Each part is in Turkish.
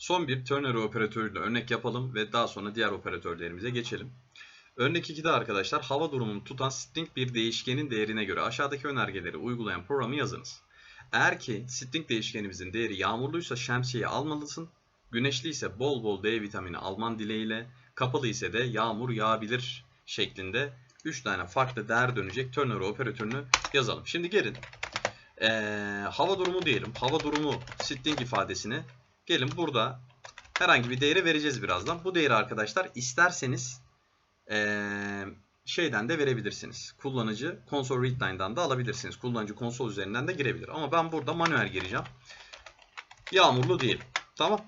Son bir ternary operatörüyle örnek yapalım ve daha sonra diğer operatörlerimize geçelim. Örnek 2'de arkadaşlar hava durumunu tutan string bir değişkenin değerine göre aşağıdaki önergeleri uygulayan programı yazınız. Eğer ki string değişkenimizin değeri yağmurluysa şemsiyeyi almalısın, güneşli ise bol bol D vitamini alman dileğiyle, kapalı ise de yağmur yağabilir şeklinde 3 tane farklı değer dönecek ternary operatörünü yazalım. Şimdi gelin ee, hava durumu diyelim. Hava durumu string ifadesini gelin burada herhangi bir değeri vereceğiz birazdan. Bu değeri arkadaşlar isterseniz ee, şeyden de verebilirsiniz. Kullanıcı console readline'dan da alabilirsiniz. Kullanıcı konsol üzerinden de girebilir. Ama ben burada manuel gireceğim. Yağmurlu diyelim. Tamam.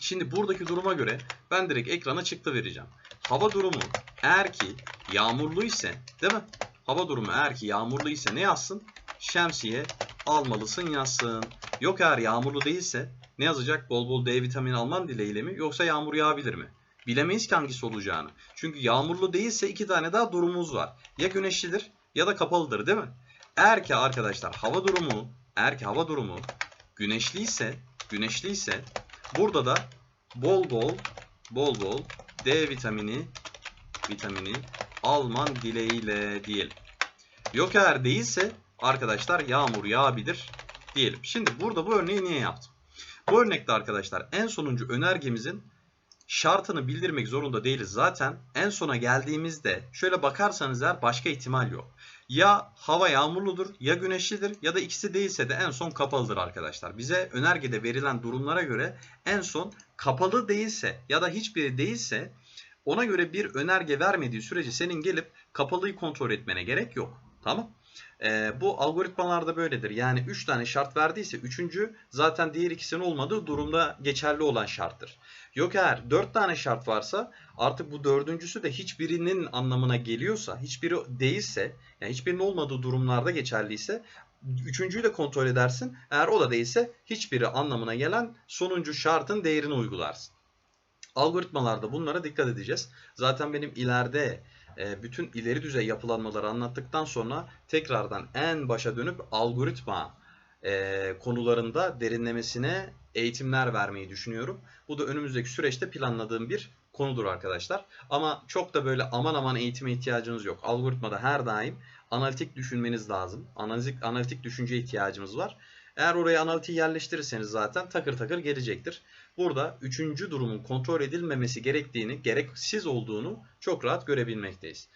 Şimdi buradaki duruma göre ben direkt ekrana çıktı vereceğim. Hava durumu eğer ki yağmurlu ise değil mi? Hava durumu eğer ki yağmurlu ise ne yazsın? Şemsiye almalısın yazsın. Yok eğer yağmurlu değilse ne yazacak? Bol bol D vitamini alman dileğiyle mi? Yoksa yağmur yağabilir mi? Bilemeyiz ki hangisi olacağını. Çünkü yağmurlu değilse iki tane daha durumumuz var. Ya güneşlidir ya da kapalıdır değil mi? Eğer ki arkadaşlar hava durumu, eğer ki hava durumu güneşliyse, güneşliyse burada da bol bol bol bol D vitamini vitamini alman dileğiyle diyelim. Yok eğer değilse arkadaşlar yağmur yağabilir diyelim. Şimdi burada bu örneği niye yaptım? Bu örnekte arkadaşlar en sonuncu önergemizin şartını bildirmek zorunda değiliz. Zaten en sona geldiğimizde şöyle bakarsanız eğer başka ihtimal yok. Ya hava yağmurludur ya güneşlidir ya da ikisi değilse de en son kapalıdır arkadaşlar. Bize önergede verilen durumlara göre en son kapalı değilse ya da hiçbiri değilse ona göre bir önerge vermediği sürece senin gelip kapalıyı kontrol etmene gerek yok. Tamam. Ee, bu algoritmalarda böyledir. Yani 3 tane şart verdiyse 3. zaten diğer ikisinin olmadığı durumda geçerli olan şarttır. Yok eğer 4 tane şart varsa artık bu dördüncüsü de hiçbirinin anlamına geliyorsa, hiçbiri değilse, yani hiçbirinin olmadığı durumlarda geçerliyse üçüncüyü de kontrol edersin. Eğer o da değilse hiçbiri anlamına gelen sonuncu şartın değerini uygularsın. Algoritmalarda bunlara dikkat edeceğiz. Zaten benim ileride e, bütün ileri düzey yapılanmaları anlattıktan sonra tekrardan en başa dönüp algoritma e, konularında derinlemesine eğitimler vermeyi düşünüyorum. Bu da önümüzdeki süreçte planladığım bir konudur arkadaşlar. Ama çok da böyle aman aman eğitime ihtiyacınız yok. Algoritmada her daim analitik düşünmeniz lazım. Analitik, analitik düşünce ihtiyacımız var. Eğer oraya analitiği yerleştirirseniz zaten takır takır gelecektir. Burada üçüncü durumun kontrol edilmemesi gerektiğini, gereksiz olduğunu çok rahat görebilmekteyiz.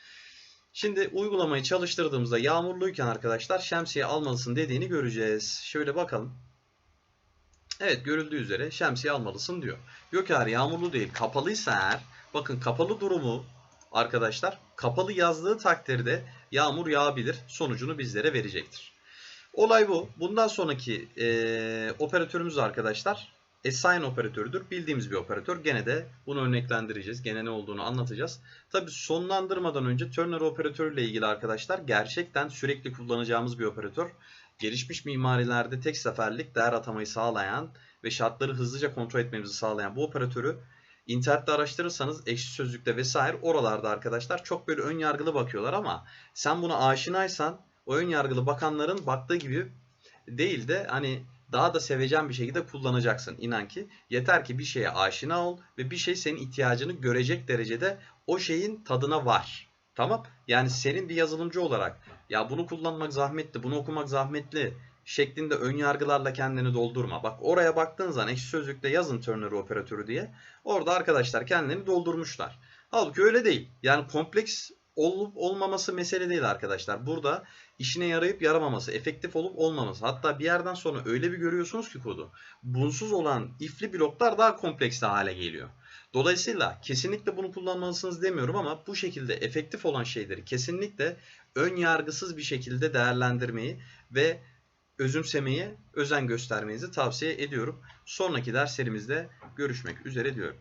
Şimdi uygulamayı çalıştırdığımızda yağmurluyken arkadaşlar şemsiye almalısın dediğini göreceğiz. Şöyle bakalım. Evet görüldüğü üzere şemsiye almalısın diyor. Yok eğer yağmurlu değil kapalıysa eğer bakın kapalı durumu arkadaşlar kapalı yazdığı takdirde yağmur yağabilir sonucunu bizlere verecektir. Olay bu. Bundan sonraki e, operatörümüz arkadaşlar assign operatörüdür. Bildiğimiz bir operatör. Gene de bunu örneklendireceğiz. Gene ne olduğunu anlatacağız. Tabi sonlandırmadan önce ternary operatörü ile ilgili arkadaşlar gerçekten sürekli kullanacağımız bir operatör. Gelişmiş mimarilerde tek seferlik değer atamayı sağlayan ve şartları hızlıca kontrol etmemizi sağlayan bu operatörü internette araştırırsanız ekşi sözlükte vesaire oralarda arkadaşlar çok böyle ön yargılı bakıyorlar ama sen buna aşinaysan o ön yargılı bakanların baktığı gibi değil de hani daha da sevecen bir şekilde kullanacaksın. İnan ki yeter ki bir şeye aşina ol ve bir şey senin ihtiyacını görecek derecede o şeyin tadına var. Tamam? Yani senin bir yazılımcı olarak ya bunu kullanmak zahmetli, bunu okumak zahmetli şeklinde ön yargılarla kendini doldurma. Bak oraya baktığın zaman ekşi sözlükte yazın ternary operatörü diye. Orada arkadaşlar kendilerini doldurmuşlar. Halbuki öyle değil. Yani kompleks olup olmaması mesele değil arkadaşlar. Burada işine yarayıp yaramaması, efektif olup olmaması. Hatta bir yerden sonra öyle bir görüyorsunuz ki kodu. Bunsuz olan ifli bloklar daha kompleks hale geliyor. Dolayısıyla kesinlikle bunu kullanmalısınız demiyorum ama bu şekilde efektif olan şeyleri kesinlikle ön yargısız bir şekilde değerlendirmeyi ve özümsemeye özen göstermenizi tavsiye ediyorum. Sonraki derslerimizde görüşmek üzere diyorum.